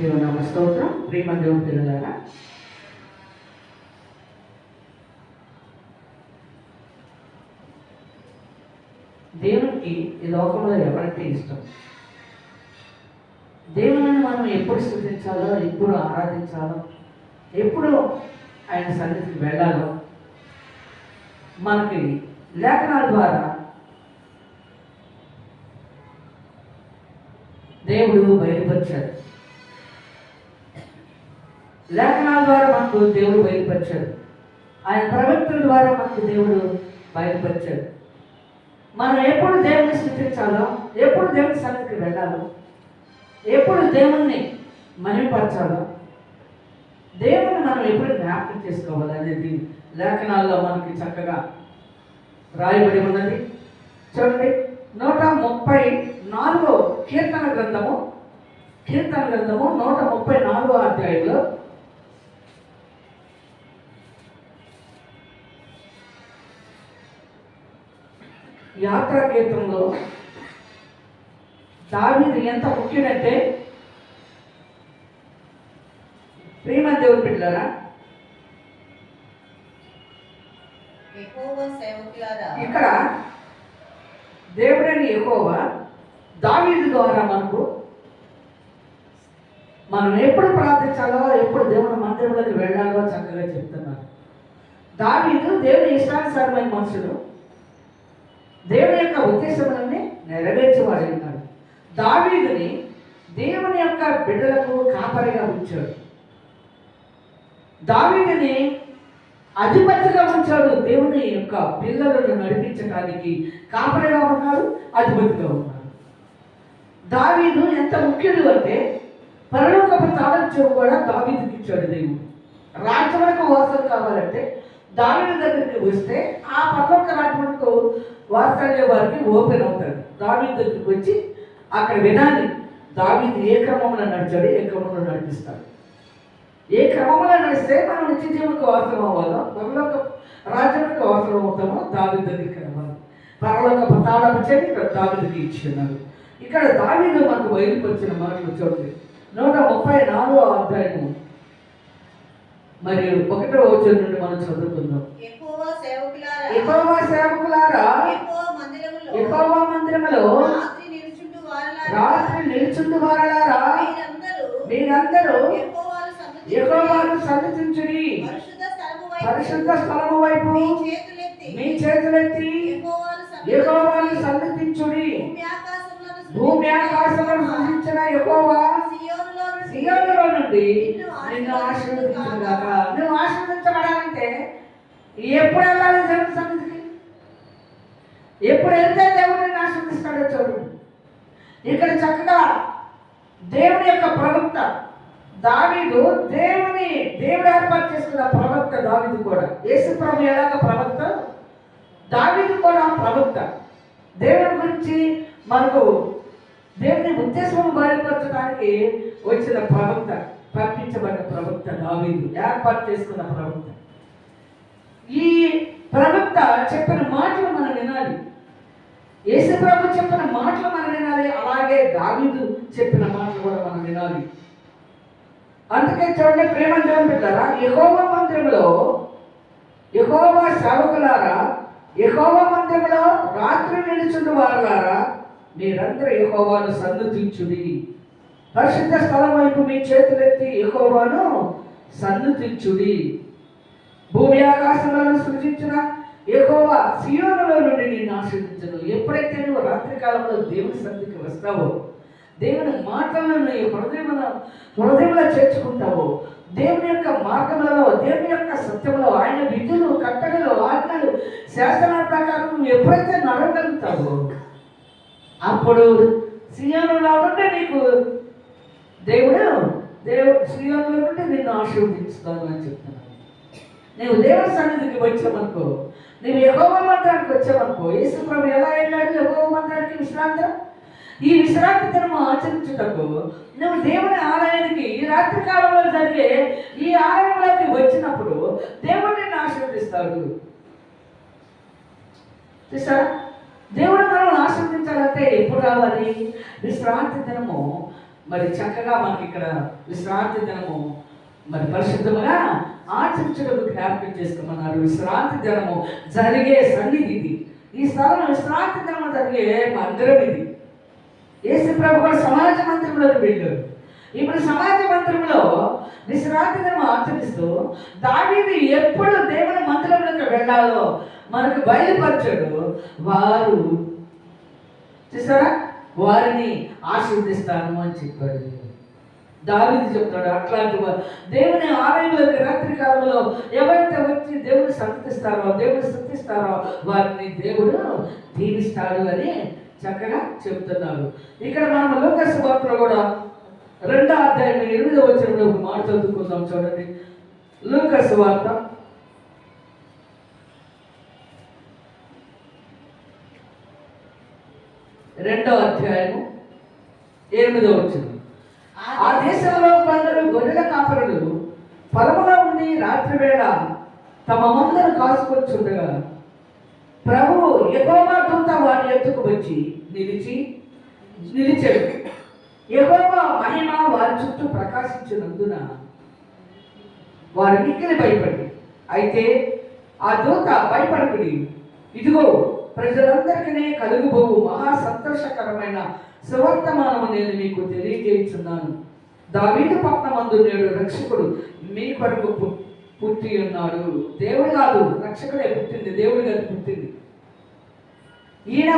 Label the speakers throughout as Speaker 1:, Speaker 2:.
Speaker 1: దేవనామ స్తోత్రం. ప్రేమ దేవుని పిల్లలారా దేవునికి ఈ లోకంలో ఎవరైతే ఇష్టం? దేవుని మనం ఎప్పుడు స్థుతించాలో ఎప్పుడు ఆరాధించాలో ఎప్పుడు ఆయన సన్నిధికి వెళ్ళాలో మనకి లేఖనాల ద్వారా దేవుడు బయలుపరిచాడు. లేఖనాల ద్వారా మనకు దేవుడు బయలుపరిచాడు. ఆయన ప్రవక్తుల ద్వారా మనకు దేవుడు బయలుపరిచాడు. మనం ఎప్పుడు దేవుని స్థుతించాలో ఎప్పుడు దేవుని సన్నిధికి వెళ్ళాలో ఎప్పుడు దేవుణ్ణి మహిమపరచాలో దేవుని మనం ఎప్పుడు జ్ఞాపకం చేసుకోవాలి అనేది లేఖనాల్లో మనకి చక్కగా రాయబడి ఉన్నది. చూడండి నూట ముప్పై నాలుగో కీర్తన గ్రంథము కీర్తన గ్రంథము నూట ముప్పై నాలుగో అధ్యాయంలో యాత్రా కీర్తనలో దావీదు ఎంత ముఖ్యుడంటే ప్రేమ దేవుని బిడ్డలారా ఇక్కడ దేవుడని యెహోవా దావీదు ద్వారా మనకు మనం ఎప్పుడు ప్రార్థించాలో ఎప్పుడు దేవుని మందిరంలోకి వెళ్ళాలో చక్కగా చెప్తున్నారు. దావీదు దేవుని ఇష్టానుసారమైన మనుషుడు. దేవుని యొక్క ఉద్దేశములన్నీ నెరవేర్చేవాడు ఉన్నాడు దావీదుని దేవుని యొక్క బిడ్డలకు కాపరిగా ఉంచాడు. దావీదుని అధిపతిగా ఉంచాడు దేవుని యొక్క పిల్లలను నడిపించడానికి కాపరిగా ఉన్నాడు అధిపతిగా ఉన్నాడు. దావీదు ఎంత ముఖ్యుడు అంటే పరలోకపు తాళం చెవు కూడా దావీదుకి ఇచ్చాడు దేవుడు. రాజ్యములకు వారసులు కావాలంటే దావీదు దగ్గరికి వస్తే ఆ పర్లోక రాజ్యములకు వాత్సల్య వారికి ఓపెన్ అవుతాడు. దావీదు దగ్గరికి వచ్చి అక్కడ వినాలి. దావీదు ఏ క్రమంలో నడిచాడు ఏ క్రమంలో నడిపిస్తాడు. ఏ క్రమంలో నడిస్తే మనం నిత్య జీవులకు అవసరం అవ్వాలో? పరలోక రాజ్యానికి అవసరం అవుతామో? దావి దగ్గరికి అవ్వాలి పరలోక పతాళపు చేసి ఇక్కడ దావిదికి ఇచ్చిన్నారు ఇక్కడ దావిలో మనకు బయలుపరిచిన మాటలు చూడండి. నూట ముప్పై నాలుగో అధ్యాయము. మరియు ఒకటో వచ్చిన నుండి మనం చదువుకుందాం
Speaker 2: యెహోవా సేవకులారా
Speaker 1: యెహోవా
Speaker 2: మందిరములో రాత్రి నిలుచుండు వారలారా మీరందరూ యెహోవాను సన్నిధించుడి. పరిశుద్ధ స్థలము వైపు మీ చేతులెత్తి యెహోవాను సన్నిధించుడి. భూమి ఆకాశములను
Speaker 1: సృజించిన యెహోవా
Speaker 2: సియోనులో నుండి
Speaker 1: సియోనులో నిన్ను ఆశీర్వదించుగాక నువ్వు ఆశీర్వదించబడాలంటే ఎప్పుడు వెళ్ళాలి దేవుని సన్నిధికి? ఎప్పుడు వెళ్తే దేవుడు నిన్ను చూడు. ఇక్కడ చక్కగా దేవుని యొక్క ప్రవక్త దావీదు దేవుని దేవుడు ఏర్పాటు చేసుకున్న ప్రవక్త దావీదు కూడా. యేసుప్రభు ఎలాగ ప్రవక్త? దావీదు కూడా ప్రవక్త. దేవుని గురించి మనకు దేవుని ఉద్దేశం బయలుపరచడానికి వచ్చిన ప్రవక్త. పంపించబడిన ప్రవక్త దావీదు ఏర్పాటు చేసుకున్న ప్రవక్త. ఈ ప్రవక్త చెప్పిన మాటలు మనం వినాలి. యేసు ప్రభు చెప్పిన మాటలు మనం వినాలి అలాగే దావీదు చెప్పిన మాటలు కూడా మనం వినాలి. అందుకే చూడండి ప్రేమ పెట్టారా బిడ్డారా మందిరంలో యెహోవా సేవకులారా యెహోవా మందిరంలో రాత్రి నిలుచున్న వారులారా మీరందరూ యహోవాను సన్నుతించుడి. పరిశుద్ధ స్థలం వైపు మీ చేతులెత్తి ఎహోవాను సన్నుతించుడి. భూమి ఆకాశములను సృజించిన యెహోవా సియోనులో నుండి నిన్ను ఆశ్రదించను ఎప్పుడైతే నువ్వు రాత్రి కాలంలో దేవుని సన్నిధికి వస్తావో దేవుని మాటలను నీ హృదయమున హృదయంలో చేర్చుకుంటావో దేవుని యొక్క మార్గములలో దేవుని యొక్క సత్యంలో ఆయన విధులు కట్టడలు ఆజ్ఞలు శాసనాల ప్రకారం నువ్వు ఎప్పుడైతే నడగలుగుతావో అప్పుడు సియోనులో నుండి నీకు దేవుడు దేవుడు సియోనులో నుండి నిన్ను ఆశీర్వదించుతాను అని చెప్తున్నాను నీవు దేవుని సన్నిధికి వచ్చామనుకో నీవు యహోవ మంత్రానికి వచ్చామనుకో యేసు ప్రభు ఎలా వెళ్ళాడు? యహోవ మంత్రానికి విశ్రాంతి? ఈ విశ్రాంతి దినము ఆచరించుటకు నువ్వు దేవుని ఆలయానికి ఈ రాత్రి కాలంలో జరిగే ఈ ఆలయంలోకి వచ్చినప్పుడు దేవుడు నిన్ను ఆశీర్వదిస్తాడు. చూసారా? దేవుడు మనం ఆశీర్వదించాలంటే ఎప్పుడు రావాలి? విశ్రాంతి దినము మరి చక్కగా మనకి ఇక్కడ విశ్రాంతి దినము మరి పరిశుద్ధముగా ఆచరించడం జ్ఞాపకం చేసుకోమన్నారు విశ్రాంతి దినము జరిగే సన్నిధి ఇది. ఈ స్థలం విశ్రాంతి దినము జరిగే మందిరం ఇది. యేసు ప్రభు కూడా సమాజ మందిరంలోకి వెళ్ళారు ఇప్పుడు సమాజ మందిరంలో విశ్రాంతి దినం ఆచరిస్తూ దావీదు ఎప్పుడు దేవుని మందిరంలోకి వెళ్ళాలో మనకు బయలుపరచాడు వారు. చూసారా? వారిని ఆశీర్వదిస్తాను అని చెప్పాడు. దావిది చెప్తాడు అట్లాంటి వారు దేవుని ఆలయంలోకి రాత్రి కాలంలో ఎవరైతే వచ్చి దేవుని సంతిస్తారో దేవుని స్థుతిస్తారో వారిని దేవుడు దీవిస్తాడు అని చక్కగా చెప్తున్నారు ఇక్కడ మనం లోకస్ వార్తలో కూడా రెండో అధ్యాయం ఎనిమిదో వచ్చిన మాట చదువుకుందాం చూడండి. లూకస్ వార్త రెండో అధ్యాయము ఎనిమిదో వచ్చిన ఆ దేశంలో కొందరు గొర్రెల కాపరులు పొలములో ఉండి రాత్రి వేళ తమ మందను కాసుకొచ్చుండగా ప్రభువు ఎగోమా దూత వారి ఎత్తుకు వచ్చి నిలిచి నిలిచాడు ఎగోమా మహిమ వారి చుట్టూ ప్రకాశించినందున వారు మిక్కిలి భయపడి అయితే ఆ దూత భయపడకుడి ఇదిగో ప్రజలందరికీ కలుగుబోవు మహా సంతోషకరమైన సువర్తమానము నేను మీకు తెలియజేస్తున్నాను దావీదు పట్టణమందు నేడు రక్షకుడు మీ కొరకు పు- పుట్టి ఉన్నాడు. దేవుడు కాదు రక్షకుడే పుట్టింది దేవుడు కాదు పుట్టింది. ఈయన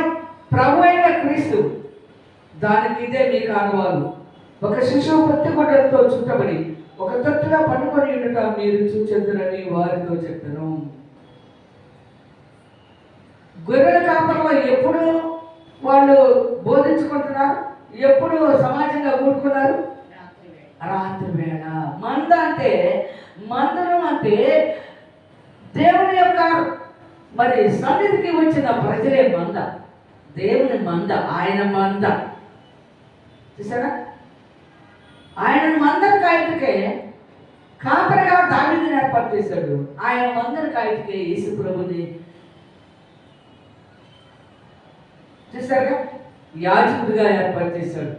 Speaker 1: ప్రభు అయిన క్రీస్తు దానికి ఇదే మీ కానువాలు ఒక శిశువు పుట్టుకొడలతో చుట్టబడి ఒక తొట్టులో పండుకొని ఉండటం మీరు చూచెందురని వారితో చెప్పను. గొర్రెల కాపర్లో ఎప్పుడు వాళ్ళు బోధించుకుంటున్నారు? ఎప్పుడు సమాజంగా కూడుకున్నారు రాత్రి వేళ. మంద అంటే మందనం అంటే దేవుని యొక్క మరి సన్నిధికి వచ్చిన ప్రజలే మంద. దేవుని మంద ఆయన మంద. చూసారా ఆయన మందర కాయటికే కాపరిగా దావిని ఏర్పాటు చేశాడు. ఆయన మందర కాయటికే యేసు ప్రభుని చూసారుగా యాజకుడిగా ఏర్పాటు చేశాడు.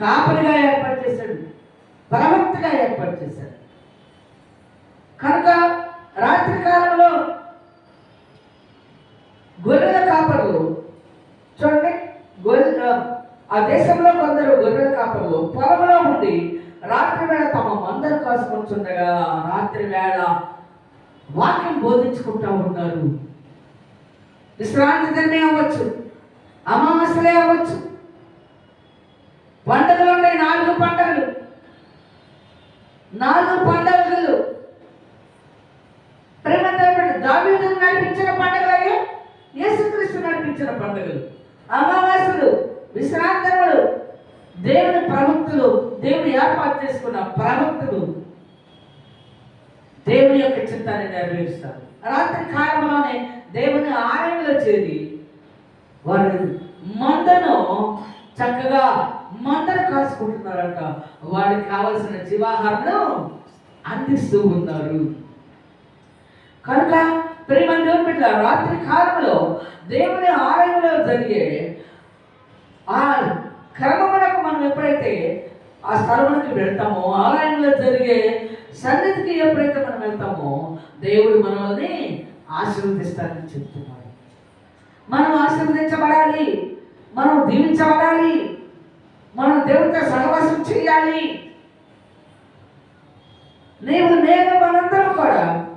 Speaker 1: కాపరిగా ఏర్పాటు చేశాడు. ప్రవక్తగా ఏర్పాటు చేశాడు. కనుక రాత్రి కాలంలో గొర్రెల కాపర్లు చూడండి గొర్రె ఆ దేశంలో కొందరు గొర్రెల కాపర్లు పొలంలో ఉండి రాత్రి వేళ తమ మందరు కాసుకుంటుండగా రాత్రి వేళ వాక్యం బోధించుకుంటా ఉన్నారు. విశ్రాంతి దినమే అవ్వచ్చు. అమావాస్యలే అవ్వచ్చు. పండుగలు ఉన్నాయి నాలుగు పండుగలు. నాలుగు పండుగలు. ప్రేమ దావీదు నడిపించిన పండుగలే యేసుక్రీస్తు నడిపించిన పండుగలు. అమావాస్యలు విశ్రాంతములు. దేవుని ప్రవక్తులు దేవుని ఏర్పాటు చేసుకున్న ప్రవక్తులు. దేవుని యొక్క చిత్తాన్ని నెరవేరుస్తారు. రాత్రి కాలంలోనే దేవుని ఆలయంలో చేరి వారు మందను చక్కగా మందను కాసుకుంటున్నారంట వారికి కావలసిన జీవాహారను అందిస్తూ ఉన్నారు. కనుక ప్రేమ దేవుని రాత్రి కాలంలో దేవుని ఆలయంలో జరిగే ఆ క్రమమునకు మనం ఎప్పుడైతే ఆ స్థలమునికి వెళ్తామో ఆలయంలో జరిగే సన్నిధికి ఎప్పుడైతే మనం వెళ్తామో దేవుడు మనల్ని ఆశీర్వదిస్తారని చెప్తున్నాడు మనం ఆశీర్వదించబడాలి. మనం దీవించబడాలి. మనం దేవుడితో సహవాసం చేయాలి. నీవు నేను మనందరం కూడా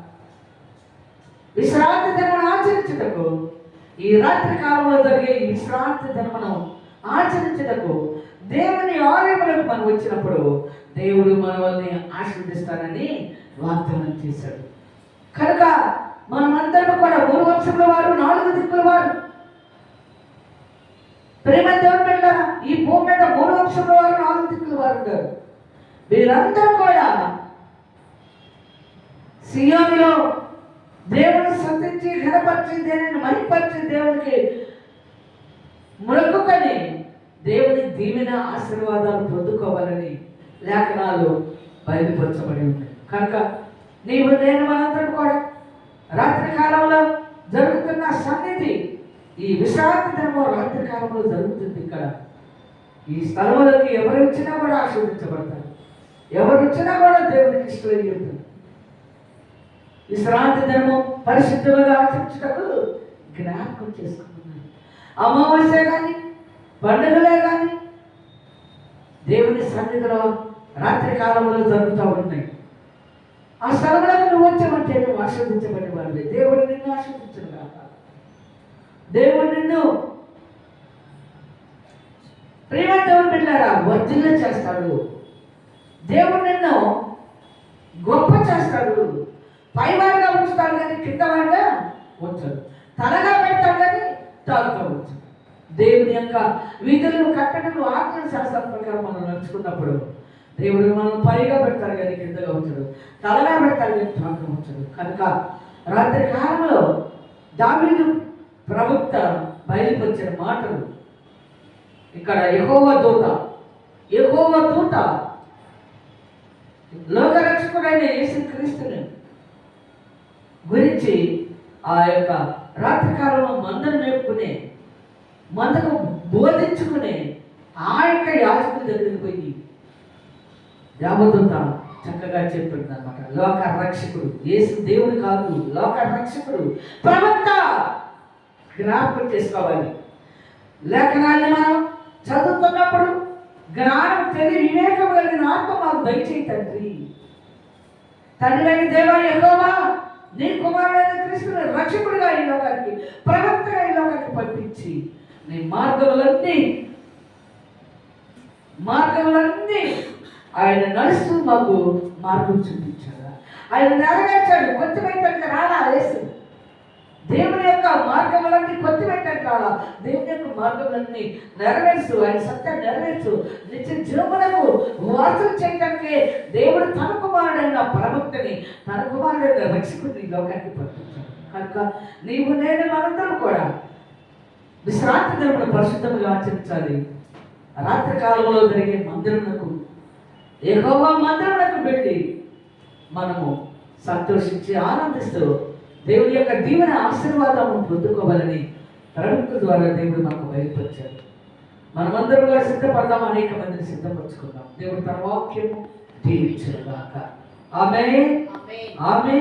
Speaker 1: విశ్రాంతి దినమును ఆచరించుటకు ఈ రాత్రి కాలంలో జరిగే ఈ విశ్రాంతి దినమును ఆచరించుటకు దేవుని ఆలయములకు మనం వచ్చినప్పుడు దేవుడు మనల్ని ఆశీర్వదిస్తానని వాగ్దానం చేశాడు. కనుక మనమందరం కూడా మూడు వంశముల వారు నాలుగు దిక్కుల వారు. ప్రేమ దేవుని ఈ భూమి మీద మూడు వంశముల వారు నాలుగు దిక్కుల వారు ఉన్నారు. వీరందరూ కూడా సియోనిలో దేవుని సంతించి ఘనపరిచి దేవుని మహిపరిచి దేవునికి మొక్కుకొని దేవుని దీవెన ఆశీర్వాదాలు పొందుకోవాలని లేఖనాలు బయలుపరచబడి ఉన్నాయి. కనుక నీవు నేను మనందరం కూడా రాత్రి కాలంలో జరుగుతున్న సన్నిధి ఈ విశ్రాంతి ధర్మం రాత్రి కాలంలో జరుగుతుంది ఇక్కడ. ఈ స్థలములకి ఎవరు వచ్చినా కూడా ఆశీర్వదించబడతారు ఎవరు వచ్చినా కూడా దేవునికి ఇష్టం విశ్రాంతి ధర్మం పరిశుద్ధంగా ఆచరించటకు జ్ఞాపకం చేసుకుంటున్నాను అమావాస్య కానీ పండుగలే కానీ దేవుని సన్నిధిలో రాత్రి కాలంలో జరుగుతూ ఉన్నాయి. ఆ స్థలంలో నువ్వు వచ్చామంటే నువ్వు ఆస్వాదించబడి వాడివి దేవుడు నిన్ను ఆస్వాదించను దేవుడు నిన్ను ప్రేమ దేవుడు బిడ్డారా వర్ధిల్ల చేస్తాడు. దేవుడు నిన్ను గొప్ప చేస్తాడు. పైవాడిగా ఉంచుతాడు కానీ కింద వాడిగా ఉంచడు. తలగా పెడతాడు కానీ తాలుగా ఉంచడు. దేవుని యొక్క విధులను కట్టడలు ఆత్మ శాస్త్రం ప్రకారం మనం నడుచుకున్నప్పుడు దేవుడు మనం పైగా పెడతాడు కానీ కిందగా ఉంచడు. తలగా పెడతాడు కానీ తాలుగా ఉంచడు. కనుక రాత్రి కాలంలో దావీదు ప్రవక్త బయలుపరిచిన మాటలు. ఇక్కడ ఎహోవ దూత ఎహోవ దూత లోకరక్షకుడైన యేసు క్రీస్తుని గురించి ఆ యొక్క రాత్రికాలంలో మందను మేపుకునే మందను బోధించుకునే ఆ యొక్క యాజకుడి దగ్గరికి పోయి దేవదూత చక్కగా చెప్పింది అనమాట లోక రక్షకుడు యేసు దేవుడు కాదు లోక రక్షకుడు ప్రవక్త! జ్ఞాపకం చేసుకోవాలి. లేఖనాన్ని మనం చదువుతున్నప్పుడు జ్ఞానం తెలియ వివేకం కలిగిన ఆత్మ మాకు దయచేయి తండ్రి. తండ్రి దేవా యెహోవా నీ కుమారుడైన కృష్ణుని రక్షకుడిగా ఈ లోకానికి ప్రవక్తగా ఈ లోకానికి పంపించి నీ మార్గములన్నీ మార్గములన్నీ ఆయన నడుస్తూ మాకు మార్గం చూపించాడు? ఆయన నెరవేర్చాడు. కొంచెమైతే రాలా వేసి దేవుని యొక్క మార్గములన్నీ కొత్తిపెట్టాడు కాదా దేవుని యొక్క మార్గములన్నీ నెరవేర్చు ఆయన సత్యం నెరవేర్చు. నిత్య జీవనము వాసం చేయటానికి దేవుడు తన కుమారుడైన ప్రవక్తని తన కుమారుడైన రక్షకుడిని ఈ లోకానికి పంపించాడు. కనుక నీవు నేను మనందరం కూడా విశ్రాంతి దేవుడు పరిశుద్ధంగా ఆచరించాలి. రాత్రి కాలంలో జరిగే మందిరములకు ఏహోవా మందిరములకు వెళ్ళి మనము సంతోషించి ఆనందిస్తూ దేవుని యొక్క దీవెన ఆశీర్వాదము పొందుకోవాలని ప్రవక్త ద్వారా దేవుడు మాకు బయలుపరిచాడు. మనమందరం కూడా సిద్ధపడదాం అనేక మందిని సిద్ధపరచుకుందాం. దేవుడు తన వాక్యము దీవించుగాక ఆమె ఆమె